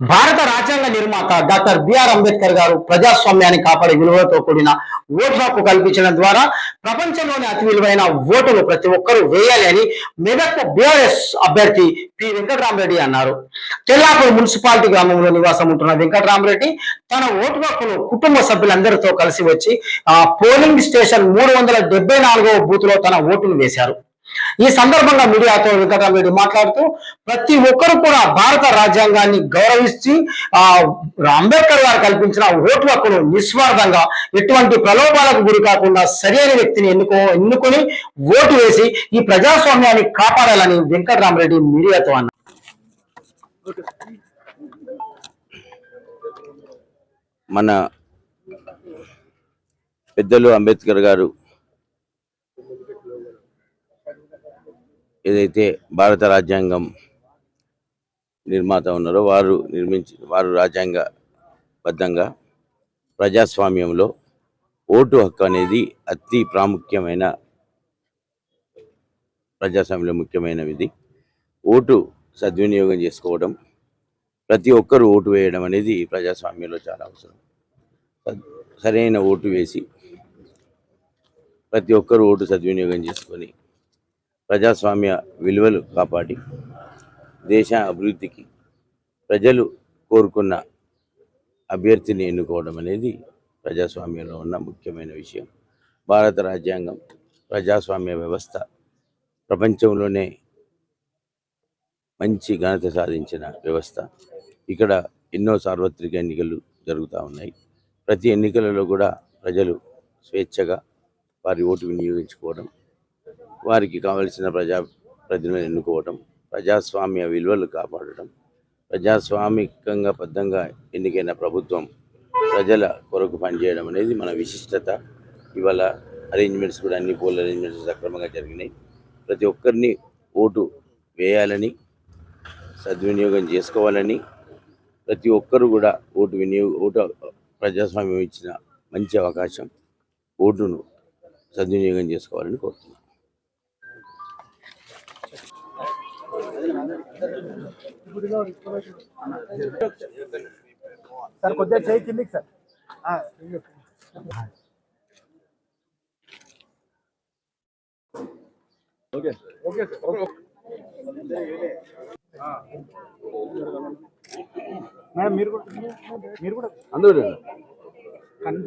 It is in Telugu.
భారత రాజ్యాంగ నిర్మాత డాక్టర్ బిఆర్ అంబేద్కర్ గారు ప్రజాస్వామ్యాన్ని కాపాడే విలువలతో కూడిన ఓటు హక్కు కల్పించడం ద్వారా ప్రపంచంలోని అతి విలువైన ఓటును ప్రతి ఒక్కరూ వేయాలి అని మెదక్ బిఆర్ఎస్ అభ్యర్థి పి. వెంకటరామరెడ్డి అన్నారు. తెల్లాపూర్ మున్సిపాలిటీ గ్రామంలో నివాసం ఉంటున్న వెంకటరామరెడ్డి తన ఓటు హక్కును కుటుంబ సభ్యులందరితో కలిసి వచ్చి ఆ పోలింగ్ స్టేషన్ మూడు వందల డెబ్బై నాలుగవ బూత్లో తన ఓటును వేశారు. ఈ సందర్భంగా మీడియాతో వెంకటరామరెడ్డి మాట్లాడుతూ ప్రతి ఒక్కరు కూడా భారత రాజ్యాంగాన్ని గౌరవించి ఆ అంబేద్కర్ గారు కల్పించిన ఓటు హక్కును నిస్వార్థంగా ఎటువంటి ప్రలోభాలకు గురి కాకుండా సరైన వ్యక్తిని ఎన్నుకో ఎన్నుకొని ఓటు వేసి ఈ ప్రజాస్వామ్యాన్ని కాపాడాలని వెంకటరామరెడ్డి మీడియాతో అన్నారు. మన పెద్దలు అంబేద్కర్ గారు ఏదైతే భారత రాజ్యాంగం నిర్మాత ఉన్నారో వారు నిర్మించి వారు రాజ్యాంగబద్ధంగా ప్రజాస్వామ్యంలో ఓటు హక్కు అనేది అతి ప్రాముఖ్యమైన ప్రజాస్వామ్యంలో ముఖ్యమైనది ఓటు సద్వినియోగం చేసుకోవడం ప్రతి ఒక్కరూ ఓటు వేయడం అనేది ప్రజాస్వామ్యంలో చాలా అవసరం. సరైన ఓటు వేసి ప్రతి ఒక్కరూ ఓటు సద్వినియోగం చేసుకొని ప్రజాస్వామ్య విలువలు కాపాడి దేశ అభివృద్ధికి ప్రజలు కోరుకున్న అభ్యర్థిని ఎన్నుకోవడం అనేది ప్రజాస్వామ్యంలో ఉన్న ముఖ్యమైన విషయం. భారత రాజ్యాంగం ప్రజాస్వామ్య వ్యవస్థ ప్రపంచంలోనే మంచి ఘనత సాధించిన వ్యవస్థ. ఇక్కడ ఎన్నో సార్వత్రిక ఎన్నికలు జరుగుతూ ఉన్నాయి. ప్రతి ఎన్నికలలో కూడా ప్రజలు స్వేచ్ఛగా వారి ఓటు వినియోగించుకోవడం వారికి కావలసిన ప్రజా ప్రతినిధులను ఎన్నుకోవటం ప్రజాస్వామ్య విలువలు కాపాడటం ప్రజాస్వామికంగా బద్ధంగా ఎన్నికైన ప్రభుత్వం ప్రజల కొరకు పనిచేయడం అనేది మన విశిష్టత. ఇవాళ అరేంజ్మెంట్స్ కూడా అన్ని పోల్ అరేంజ్మెంట్స్ సక్రమంగా జరిగినాయి. ప్రతి ఒక్కరిని ఓటు వేయాలని సద్వినియోగం చేసుకోవాలని ప్రతి ఒక్కరు కూడా ఓటు వినియోగ ఓటు ప్రజాస్వామ్యం ఇచ్చిన మంచి అవకాశం ఓటును సద్వినియోగం చేసుకోవాలని కోరుతున్నాను సార్ కొద్దిగా చేయి కిందికి sir. Okay. Okay sir. Madam మీరు కూడా మీరు కూడా. అందరూ కన్-